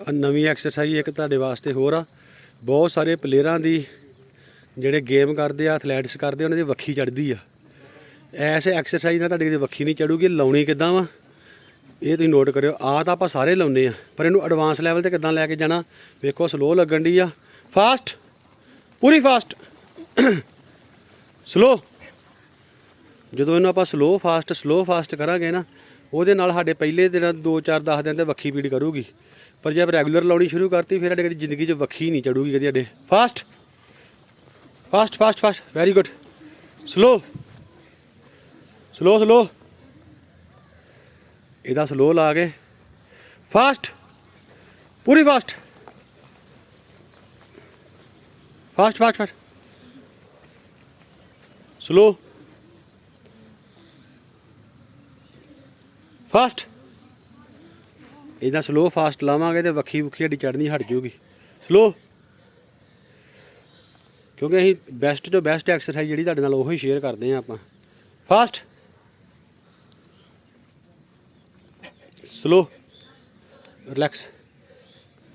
ਨਵੀਂ ਐਕਸਰਸਾਈਜ਼ ਇੱਕ ਤੁਹਾਡੇ ਵਾਸਤੇ ਹੋਰ ਆ। ਬਹੁਤ ਸਾਰੇ ਪਲੇਅਰਾਂ ਦੀ ਜਿਹੜੇ ਗੇਮ ਕਰਦੇ ਆ ਐਥਲੈਟਿਕਸ ਕਰਦੇ ਆ, ਉਹਨਾਂ ਦੀ ਵੱਖੀ ਚੜਦੀ ਆ। ਐਸੇ ਐਕਸਰਸਾਈਜ਼ ਨਾਲ ਤੁਹਾਡੀ ਵੱਖੀ ਨਹੀਂ ਚੜੂਗੀ ਲਾਉਣੀ ਕਿੱਦਾਂ ਵਾ? ਇਹ ਤੁਸੀਂ ਨੋਟ ਕਰਿਓ। ਆ ਤਾਂ ਆਪਾਂ ਸਾਰੇ ਲਾਉਨੇ ਆ ਪਰ ਇਹਨੂੰ ਐਡਵਾਂਸ ਲੈਵਲ ਤੇ ਕਿੱਦਾਂ ਲੈ ਕੇ ਜਾਣਾ? ਵੇਖੋ ਸਲੋ ਲੱਗਣ ਦੀ ਆ। ਫਾਸਟ ਪੂਰੀ ਫਾਸਟ ਸਲੋ ਜਦੋਂ ਇਹਨੂੰ ਆਪਾਂ ਸਲੋ ਫਾਸਟ ਸਲੋ ਫਾਸਟ ਕਰਾਂਗੇ ਨਾ ਉਹਦੇ ਨਾਲ ਸਾਡੇ ਪਹਿਲੇ ਦਿਨ 2 4 10 ਦਿਨ ਤੇ ਵੱਖੀ ਪੀੜ ਕਰੂਗੀ। ਪਰ ਜੇ ਆਪਾਂ ਰੈਗੂਲਰ ਲਾਉਣੀ ਸ਼ੁਰੂ ਕਰਤੀ, ਫਿਰ ਸਾਡੇ ਕਦੀ ਜ਼ਿੰਦਗੀ 'ਚ ਵੱਖੀ ਨਹੀਂ ਚੜੂਗੀ ਕਦੀ ਸਾਡੇ। Fast fast fast fast very good slow slow slow ਇਹਦਾ ਸਲੋ ਲਾ ਕੇ। ਫਾਸਟ ਪੂਰੀ fast fast fast fast slow fast ਇਹਦਾ ਸਲੋ ਫਾਸਟ ਲਾਵਾਂਗੇ ਤੇ ਵੱਖੀ ਵੱਖੀ ਸਾਡੀ ਚੜਨੀ ਹਟ ਜਾਊਗੀ ਸਲੋ ਕਿਉਂਕਿ ਅਸੀਂ ਬੈਸਟ ਤੋਂ ਬੈਸਟ ਐਕਸਰਸਾਈਜ਼ ਜਿਹੜੀ ਤੁਹਾਡੇ ਨਾਲ ਉਹੀ ਸ਼ੇਅਰ ਕਰਦੇ ਹਾਂ ਆਪਾਂ। Fast slow relax